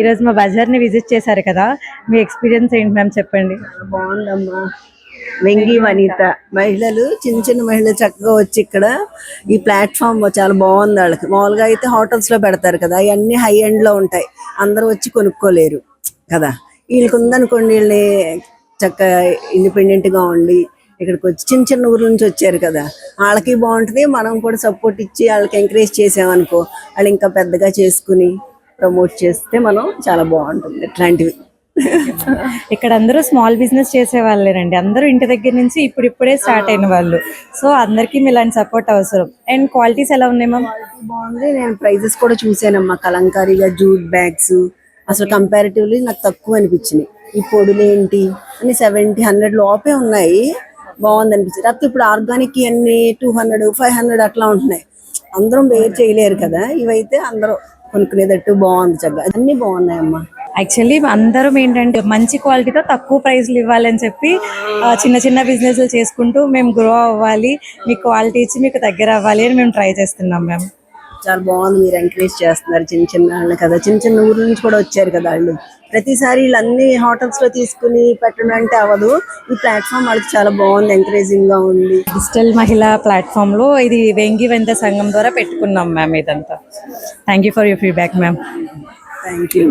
ఈరోజు మా బజార్ని విజిట్ చేశారు కదా. మీ ఎక్స్పీరియన్స్ ఏంటి మ్యామ్ చెప్పండి. బాగుందమ్మా. వెంగి వనిత. మహిళలు చిన్న చిన్న మహిళలు చక్కగా వచ్చి ఇక్కడ ఈ ప్లాట్ఫామ్ చాలా బాగుంది వాళ్ళకి. మామూలుగా అయితే హోటల్స్లో పెడతారు కదా అవన్నీ హై ఎండ్లో ఉంటాయి. అందరూ వచ్చి కొనుక్కోలేరు కదా. వీళ్ళకి ఉందనుకోండి వీళ్ళని చక్కగా ఇండిపెండెంట్గా ఉండి ఇక్కడికి వచ్చి చిన్న చిన్న ఊర్ల నుంచి వచ్చారు కదా. వాళ్ళకి బాగుంటుంది మనం కూడా సపోర్ట్ ఇచ్చి వాళ్ళకి ఎంకరేజ్ చేసామనుకో వాళ్ళు ఇంకా పెద్దగా చేసుకుని ప్రమోట్ చేస్తే మనం చాలా బాగుంటుంది ఇట్లాంటివి. ఇక్కడ అందరూ స్మాల్ బిజినెస్ చేసే వాళ్ళేనండి. అందరూ ఇంటి దగ్గర నుంచి ఇప్పుడు ఇప్పుడే స్టార్ట్ అయిన వాళ్ళు. సో అందరికీ ఇలాంటి సపోర్ట్ అవసరం. అండ్ క్వాలిటీస్ ఎలా ఉన్నాయి మ్యామ్? బాగుంది. నేను ప్రైజెస్ కూడా చూసానమ్మా. కలంకారీగా జూట్ బ్యాగ్స్. అసలు కంపారిటివ్లీ నాకు తక్కువ అనిపించినాయి ఈ పొడులు ఏంటి? అని సెవెంటీ హండ్రెడ్ లోపే ఉన్నాయి. బాగుంది అనిపించింది. కాకపోతే ఇప్పుడు ఆర్గానిక్ అన్ని టూ హండ్రెడ్ ఫైవ్ హండ్రెడ్ అట్లా ఉంటున్నాయి. అందరం వేర్ చేయలేరు కదా. ఇవైతే అందరూ కొనుక్కునేటట్టు బాగుంది చక్కగా. అన్ని బాగున్నాయమ్మా. యాక్చువల్లీ అందరం ఏంటంటే మంచి క్వాలిటీతో తక్కువ ప్రైస్లు ఇవ్వాలని చెప్పి ఆ, చిన్న చిన్న బిజినెస్లు చేసుకుంటూ మేము గ్రో అవ్వాలి మీ క్వాలిటీ ఇచ్చి మీకు దగ్గర అవ్వాలి అని మేము ట్రై చేస్తున్నాం మ్యామ్. చాలా బాగుంది మీరు ఎంకరేజ్ చేస్తున్నారు చిన్న చిన్న వాళ్ళు కదా. చిన్న చిన్న ఊర్ల నుంచి కూడా వచ్చారు కదా వాళ్ళు. ప్రతిసారి వీళ్ళన్ని హోటల్స్లో తీసుకుని పెట్టడం అంటే అవ్వదు. ఈ ప్లాట్ఫామ్ వాళ్ళకి చాలా బాగుంది ఎంకరేజింగ్గా ఉంది. డిజిటల్ మహిళా ప్లాట్ఫామ్లో ఇది వెంగి వెంత సంఘం ద్వారా పెట్టుకున్నాం మ్యామ్ ఇదంతా. Thank you for your feedback ma'am thank you